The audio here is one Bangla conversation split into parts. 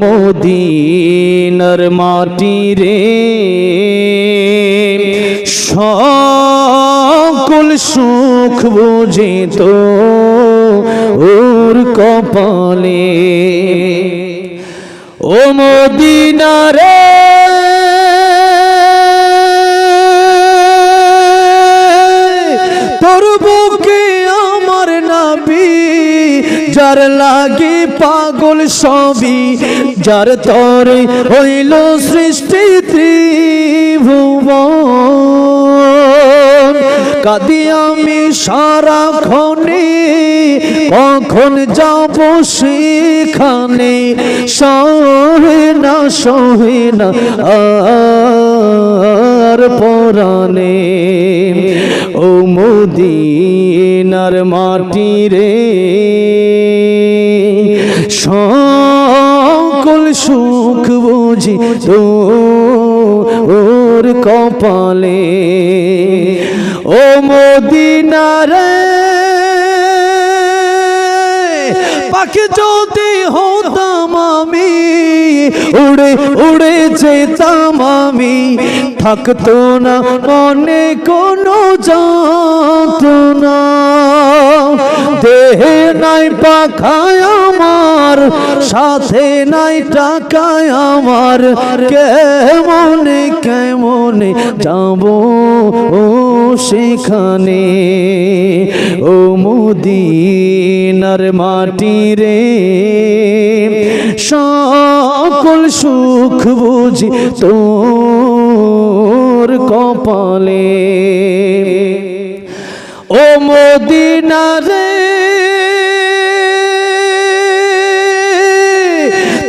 মদিনার মাটি রে। সকল সুখ বুঝে তো ওর কপালে। ও মদিনারে তোর বুকে আমার নাবি পাগল সবই, যার তরে হইল সৃষ্টি ত্রিভুবন। কাদি আমি সারা সারাক্ষণে, কখন যাব সেখানে? সহে না সহে না, আর পরাণে। ও মদিনার মাটি রে সুখ বুঝি তো ওর কপালে। ও মোদিনারে পাখি যদি হতাম আমি উড়ে উড়ে যেতাম আমি, থাকতো না মনে কোনো যন্ত্রণা। দেহে নাই পাখায় আমার, সাথে নাই টাকায় আমার। কেমনে কেমনে যাব ও সেখানে? ও মুদিনার মাটি রে সকল সুখ বুঝি তোর কপালে। ও মদিনারে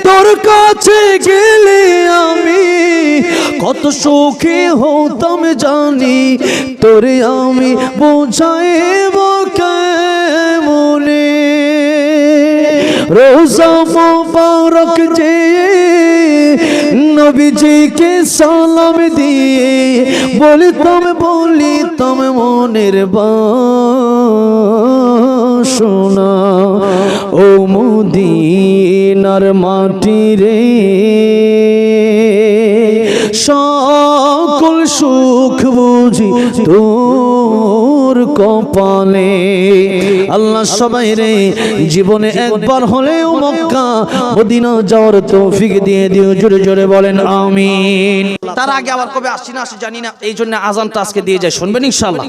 তোর কাছে গেলে আমি কত সুখী হতাম জানি, তোরে আমি বোঝাইব কেমনে? রোজা মোবারক যে নবীজিকে সালাম দিয়ে বলিতাম বলিতাম মনের বাসনা। ও মুদিনার মাটি রে সকল সুখ বুঝি তোর কপালে। আল্লাহ সবাই রে, জীবনে একবার হলেও মক্কা, মদিনা যাওয়ার তৌফিক দিয়ে দিও, জোরে জোরে বলেন, আমিন। তার আগে আবার কবে আসছি না আসি জানি না, এই জন্য আজানটা আজকে দিয়ে যায়, শুনবেন ইনশাল্লাহ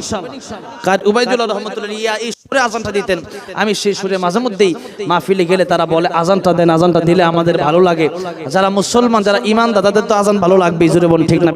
কার উবাইদুল্লাহ রহমতুল্লাহ ইয়া, এই সুরে আজানটা দিতেন। আমি সেই সুরে মাঝে মধ্যেই মাহফিলে গেলে তারা বলে, আজানটা দেন, আজানটা দিলে আমাদের ভালো লাগে। যারা মুসলমান, যারা ইমান তাদের তো আজান ভালো লাগবে জুড়ে বলেন, ঠিক না?